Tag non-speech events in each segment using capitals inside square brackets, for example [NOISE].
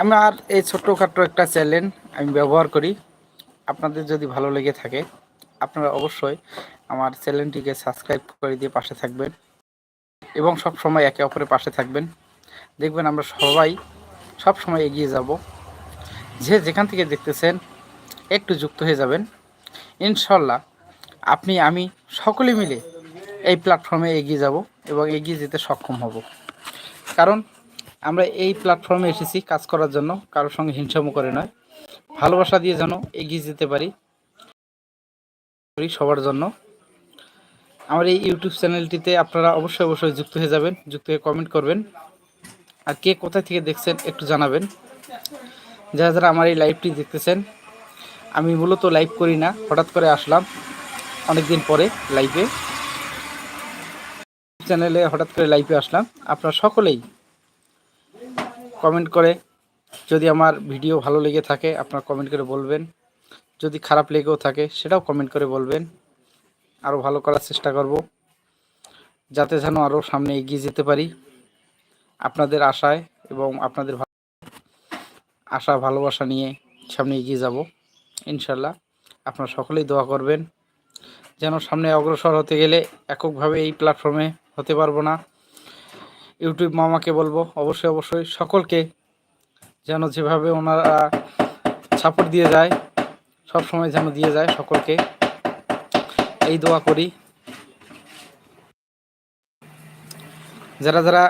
আমি আর এই ছোট্টখাট্ট একটা চ্যানেল আমি ব্যবহার করি। আপনাদের যদি ভালো লেগে থাকে, আপনারা অবশ্যই আমার চ্যানেলটিকে সাবস্ক্রাইব করে দিয়ে পাশে থাকবেন এবং সব সময় একে অপরের পাশে থাকবেন। দেখবেন আমরা সবাই সব সময় এগিয়ে যাব। যে যেখান থেকে দেখতেছেন, একটু যুক্ত হয়ে যাবেন। ইনশাল্লাহ আপনি, আমি সকলে মিলে এই প্ল্যাটফর্মে এগিয়ে যাব এবং এগিয়ে যেতে সক্ষম হব। কারণ আমরা এই প্ল্যাটফর্মে এসেছি কাজ করার জন্য, কারোর সঙ্গে হিংসামো করে নয়। ভালোবাসা দিয়ে যেন এগিয়ে যেতে পারি সবার জন্য। আমার এই ইউটিউব চ্যানেলটিতে আপনারা অবশ্যই অবশ্যই যুক্ত হয়ে যাবেন, যুক্ত হয়ে কমেন্ট করবেন। আর কে কোথা থেকে দেখছেন একটু জানাবেন। যারা যারা আমার এই লাইভটি দেখতেছেন, আমি মূলত লাইভ করি না, হঠাৎ করে আসলাম অনেকদিন পরে লাইভে চ্যানেলে হঠাৎ করে লাইভে আসলাম। আপনারা সকলেই কমেন্ট করে। যদি আমার ভিডিও ভালো লেগে থাকে, আপনারা কমেন্ট করে বলবেন। যদি খারাপ লেগেও থাকে, সেটাও কমেন্ট করে বলবেন। আরও ভালো করার চেষ্টা করব, যাতে যেন আরও সামনে এগিয়ে যেতে পারি। আপনাদের আশায় এবং আপনাদের আশা, ভালোবাসা নিয়ে সামনে এগিয়ে যাব ইনশাল্লাহ আপনারা সকলেই দোয়া করবেন, যেন সামনে অগ্রসর হতে গেলে এককভাবে এই প্ল্যাটফর্মে হতে পারব না। ইউটিউব মামাকে বলব, অবশ্যই অবশ্যই সকলকে যেন যেভাবে ওনারা সাপোর্ট দিয়ে যায়, সব সময় যেন দিয়ে যায় সকলকে, এই দোয়া করি। যারা যারা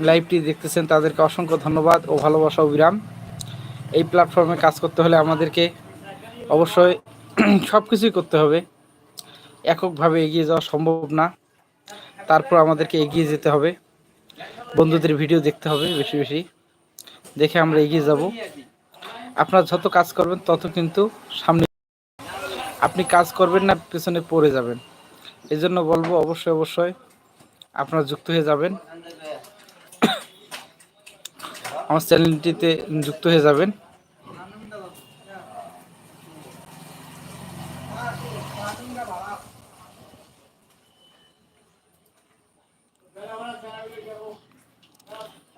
লাইভটি দেখতেছেন, তাদেরকে অসংখ্য ধন্যবাদ ও ভালোবাসা, অবিরাম। এই প্ল্যাটফর্মে কাজ করতে হলে আমাদেরকে অবশ্যই [CLEARS THROAT] সব কিছুই করতে হবে। এককভাবে এগিয়ে যাওয়া সম্ভব না। তারপর আমাদেরকে এগিয়ে যেতে হবে। বন্ধুদের ভিডিও দেখতে হবে বেশি বেশি। দেখে আমরা এগিয়ে যাব। আপনারা যত কাজ করবেন, তত কিন্তু সামনে আপনি কাজ করবেন না, পেছনে পড়ে যাবেন। এই জন্য বলব, অবশ্যই অবশ্যই আপনারা যুক্ত হয়ে যাবেন। আমার চ্যানেলটিতে যুক্ত হয়ে যাবেন।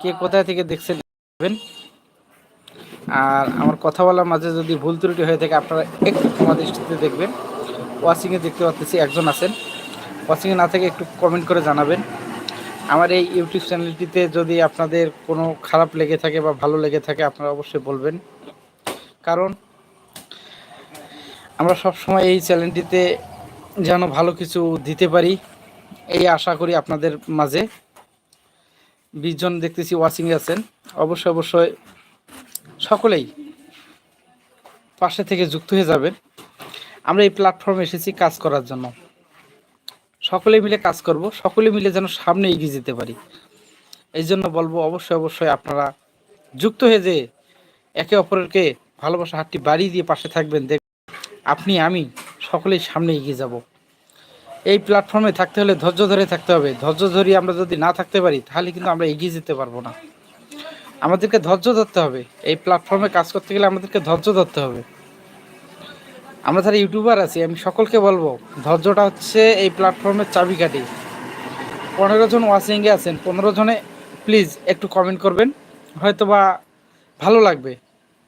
কে কোথায় থেকে দেখছেন আর আমার কথা বলার মাঝে যদি ভুল ত্রুটি হয়ে থাকে, আপনারা একটু ক্ষমা দৃষ্টিতে দেখবেন। ওয়াচিংয়ে দেখতে পাচ্ছি একজন আছেন। ওয়াচিংয়ে না থেকে একটু কমেন্ট করে জানাবেন। আমার এই ইউটিউব চ্যানেলটিতে যদি আপনাদের কোনো খারাপ লেগে থাকে বা ভালো লেগে থাকে, আপনারা অবশ্যই বলবেন। কারণ আমরা সব সময় এই চ্যানেলটিতে যেন ভালো কিছু দিতে পারি, এই আশা করি আপনাদের মাঝে। বিশজন দেখতেছি ওয়াচিংয়ে আছেন। অবশ্যই অবশ্যই সকলেই পাশে থেকে যুক্ত হয়ে যাবেন। আমরা এই প্ল্যাটফর্মে এসেছি কাজ করার জন্য। সকলে মিলে কাজ করব, সকলে মিলে যেন সামনে এগিয়ে যেতে পারি। এই জন্য বলব, অবশ্যই অবশ্যই আপনারা যুক্ত হয়ে যে একে অপরকে ভালোবাসা হাতটি বাড়িয়ে দিয়ে পাশে থাকবেন, দেখ আপনি, আমি সকলেই সামনে এগিয়ে যাব। এই প্ল্যাটফর্মে থাকতে হলে ধৈর্য ধরে থাকতে হবে। ধৈর্য ধরে আমরা যদি না থাকতে পারি, তাহলে কিন্তু আমরা এগিয়ে যেতে পারব না। আমাদেরকে ধৈর্য ধরতে হবে। এই প্ল্যাটফর্মে কাজ করতে গেলে আমাদেরকে ধৈর্য ধরতে হবে। আমরা যারা ইউটিউবার আছি, আমি সকলকে বলব, ধৈর্যটা হচ্ছে এই প্ল্যাটফর্মের চাবিকাঠি। পনেরো জন ওয়াচিংয়ে আছেন, পনেরো জনে প্লিজ একটু কমেন্ট করবেন। হয়তো বা ভালো লাগবে।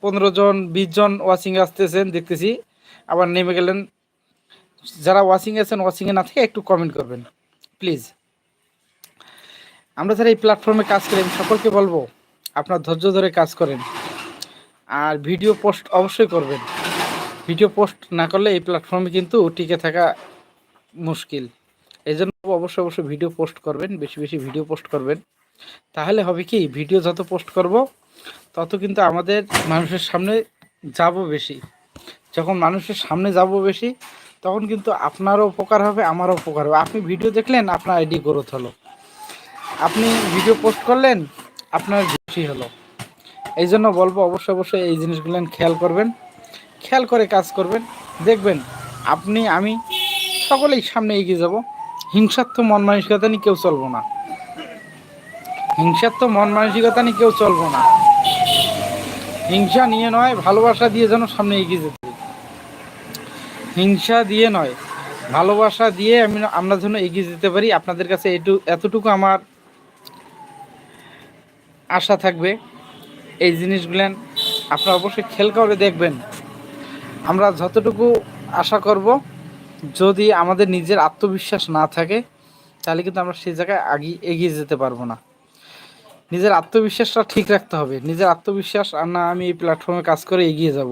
পনেরো জন, বিশ জন ওয়াচিংয়ে আসতেছেন, দেখতেছি। আবার নেমে গেলেন যারা ওয়াচিংয়ে আছেন ওয়াচিংয়ে না থেকে একটু কমেন্ট করবেন প্লিজ আমরা যারা এই প্ল্যাটফর্মে কাজ করি, আমি সকলকে বলব, আপনার ধৈর্য ধরে কাজ করেন। আর ভিডিও পোস্ট অবশ্যই করবেন। ভিডিও পোস্ট না করলে এই প্ল্যাটফর্মে কিন্তু টিকে থাকা মুশকিল। এই জন্য অবশ্যই অবশ্যই ভিডিও পোস্ট করবেন, বেশি বেশি ভিডিও পোস্ট করবেন। তাহলে হবে কি ভিডিও যত পোস্ট করব, তত কিন্তু আমাদের মানুষের সামনে যাব বেশি। যখন মানুষের সামনে যাব বেশি তখন কিন্তু আপনারও উপকার হবে, আমারও উপকার হবে। আপনি ভিডিও দেখলেন, আপনার আইডি গ্রোথ হলো। আপনি ভিডিও পোস্ট করলেন, আপনার বেশি হলো। এই জন্য বলব, অবশ্যই অবশ্যই এই জিনিসগুলো খেয়াল করবেন। খেয়াল করে কাজ করবেন। দেখবেন, আপনি, আমি সকলেই সামনে এগিয়ে যাব। হিংসাত্ম মন মানসিকতা নিয়ে কেউ চলবো না। হিংসাত্ম মন মানসিকতা নিয়ে কেউ চলবো না। হিংসা নিয়ে নয়, ভালোবাসা দিয়ে যেন সামনে এগিয়ে যেতে হিংসা দিয়ে নয়, ভালোবাসা দিয়ে আমি আমরা যেন এগিয়ে যেতে পারি। আপনাদের কাছে এটু, এতটুকু আমার আশা থাকবে। এই জিনিসগুলেন আপনারা অবশ্যই খেয়াল করে দেখবেন। আমরা যতটুকু আশা করব, যদি আমাদের নিজের আত্মবিশ্বাস না থাকে, তাহলে কিন্তু আমরা সেই জায়গায় আগে, এগিয়ে যেতে পারব না। নিজের আত্মবিশ্বাসটা ঠিক রাখতে হবে। নিজের আত্মবিশ্বাস, আর না আমি এই প্ল্যাটফর্মে কাজ করে এগিয়ে যাব।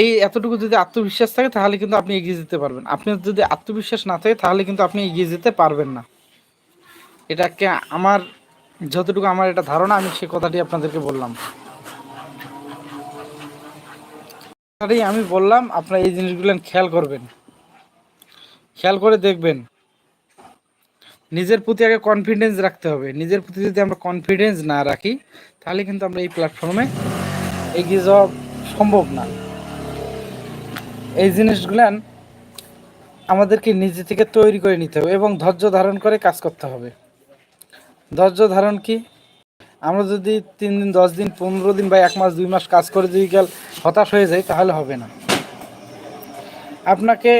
এই এতটুকু যদি আত্মবিশ্বাস থাকে, তাহলে কিন্তু আপনি এগিয়ে যেতে পারবেন। আপনার যদি আত্মবিশ্বাস না থাকে, তাহলে কিন্তু আপনি এগিয়ে যেতে পারবেন না। এটাকে আমার, যতটুকু আমার এটা ধারণা, আমি সে কথাটি আপনাদেরকে বললাম। আমি বললাম, আপনারা এই জিনিসগুলো খেয়াল করবেন। খেয়াল করে দেখবেন। নিজের প্রতি আগে কনফিডেন্স রাখতে হবে। নিজের প্রতি যদি আমরা কনফিডেন্স না রাখি, তাহলে কিন্তু আমরা এই প্ল্যাটফর্মে এগিয়ে যাওয়া সম্ভব না। এই জিনিসগুলান আমাদেরকে নিজে থেকে তৈরি করে নিতে হবে এবং ধৈর্য ধারণ করে কাজ করতে হবে। ধৈর্য ধারণ কি? আমরা যদি তিন দিন, দশ দিন, পনেরো দিন বা এক মাস, দুই মাস কাজ করে যদি গেল হতাশ হয়ে যায় তাহলে হবে না। আপনাকে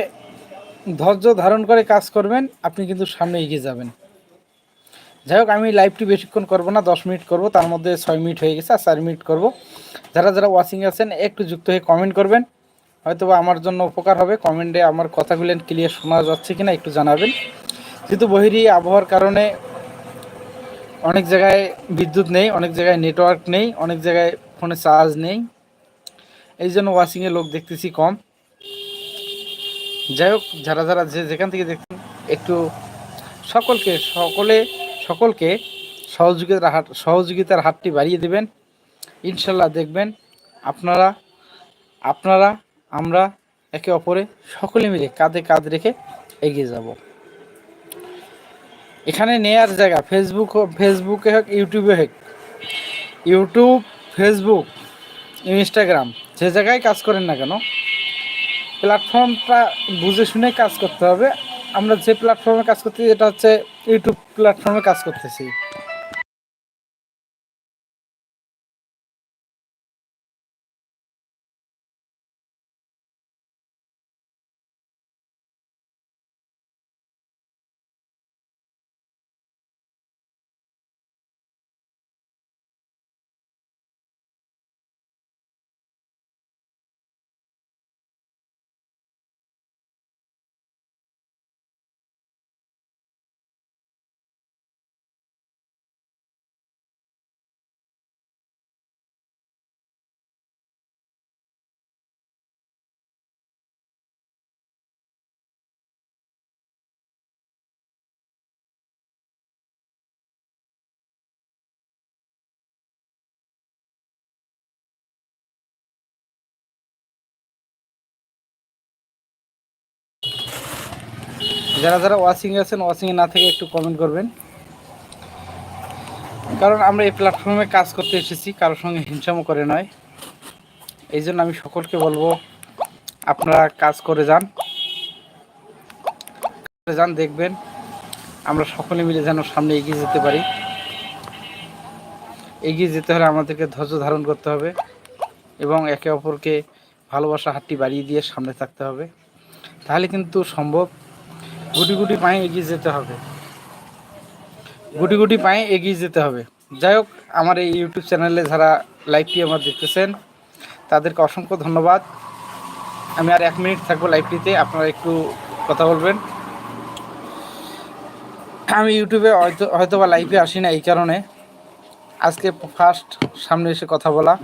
ধৈর্য ধারণ করে কাজ করবেন, আপনি কিন্তু সামনে এগিয়ে যাবেন। যাই হোক, আমি লাইভটি বেশিক্ষণ করব না, দশ মিনিট করব, তার মধ্যে ছয় মিনিট হয়ে গেছে, আর চার মিনিট করব। যারা যারা ওয়াচিং আছেন, একটু যুক্ত হয়ে কমেন্ট করবেন। হয়তো আমার জন্য উপকার হবে। কমেন্টে আমার কথাগুলো ক্লিয়ার শোনা যাচ্ছে কিনা একটু জানাবেন। যেহেতু বহিরি আবহাওয়ার কারণে অনেক জায়গায় বিদ্যুৎ নেই, অনেক জায়গায় নেটওয়ার্ক নেই, অনেক জায়গায় ফোনে চার্জ নেই। এই জন্য ওয়াশিংয়ে লোক দেখতেছি কম। যাই হোক, যারা যারা যে যেখান থেকে দেখছেন, একটু সকলকে, সকলে, সকলকে সহযোগিতার হাট সহযোগিতার হাতটি বাড়িয়ে দেবেন। ইনশাল্লাহ দেখবেন আপনারা আপনারা আমরা একে অপরে সকলে মিলে কাঁধে কাঁধ রেখে এগিয়ে যাব। এখানে নেয়ার জায়গা ফেসবুক ফেসবুকে হোক ইউটিউবে হোক ইউটিউব ফেসবুক ইনস্টাগ্রাম যে জায়গায় কাজ করেন না কেন প্ল্যাটফর্মটা বুঝে শুনে কাজ করতে হবে। আমরা যে প্ল্যাটফর্মে কাজ করতেছি, এটা হচ্ছে ইউটিউব প্ল্যাটফর্মে কাজ করতেছি। যারা যারা ওয়াচিং আছেন ওয়াচিংয়ে না থেকে একটু কমেন্ট করবেন। কারণ আমরা এই প্ল্যাটফর্মে কাজ করতে এসেছি কারোর সঙ্গে হিংসামো করে নয়। এই জন্য আমি সকলকে বলব, আপনারা কাজ করে যান। যান, দেখবেন। আমরা সকলে মিলে যেন সামনে এগিয়ে যেতে পারি। এগিয়ে যেতে হলে আমাদেরকে ধৈর্য ধারণ করতে হবে এবং একে অপরকে ভালোবাসা হাতটি বাড়িয়ে দিয়ে সামনে থাকতে হবে। তাহলে কিন্তু সম্ভব। গুটি গুটি পায়ে এগিয়ে যেতে হবে। গুটি গুটি পায়ে এগিয়ে যেতে হবে। যাই হোক, আমার এই ইউটিউব চ্যানেলে যারা লাইভটি আমার দেখতেছেন, তাদেরকে অসংখ্য ধন্যবাদ। আমি আর এক মিনিট থাকব লাইভটিতে, আপনারা একটু কথা বলবেন। আমি ইউটিউবে হয়তো হয়তো বা লাইভে আসি না এই কারণে। আজকে ফার্স্ট সামনে এসে কথা বলা।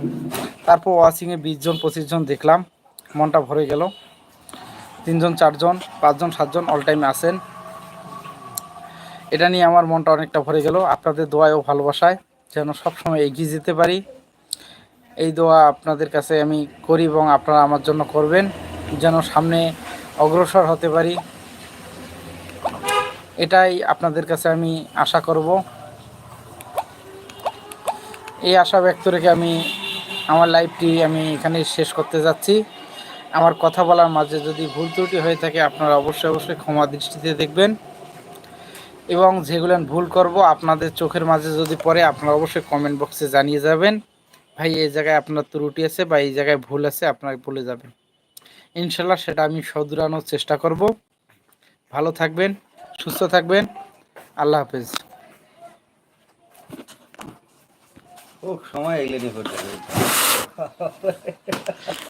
তারপর ওয়াচিংয়ে বিশ জন, পঁচিশ জন দেখলাম। মনটা ভরে গেল। তিনজন, চারজন, পাঁচজন, সাতজন অল টাইমে আসেন এটা নিয়ে আমার মনটা অনেকটা ভরে গেল। আপনাদের দোয়ায় ও ভালোবাসায় যেন সবসময় এগিয়ে যেতে পারি। এই দোয়া আপনাদের কাছে আমি করি এবং আপনারা আমার জন্য করবেন যেন সামনে অগ্রসর হতে পারি। এটাই আপনাদের কাছে আমি আশা করব। এই আশা ব্যক্ত রেখে আমি আমার লাইফটি আমি এখানে শেষ করতে যাচ্ছি। আমার কথা বলার মাঝে যদি ভুল ত্রুটি হয়ে থাকে, আপনারা অবশ্যই অবশ্যই ক্ষমা দৃষ্টিতে দেখবেন। এবং যেগুলো ভুল করব, আপনাদের চোখের মাঝে যদি পরে আপনারা অবশ্যই কমেন্ট বক্সে জানিয়ে যাবেন। ভাই, এই জায়গায় আপনার ত্রুটি আছে বা এই জায়গায় ভুল আছে আপনাকে বলে যাবেন। ইনশাল্লাহ সেটা আমি সদুরানোর চেষ্টা করব। ভালো থাকবেন, সুস্থ থাকবেন। আল্লাহ হাফেজ। খুব সময় এগুলো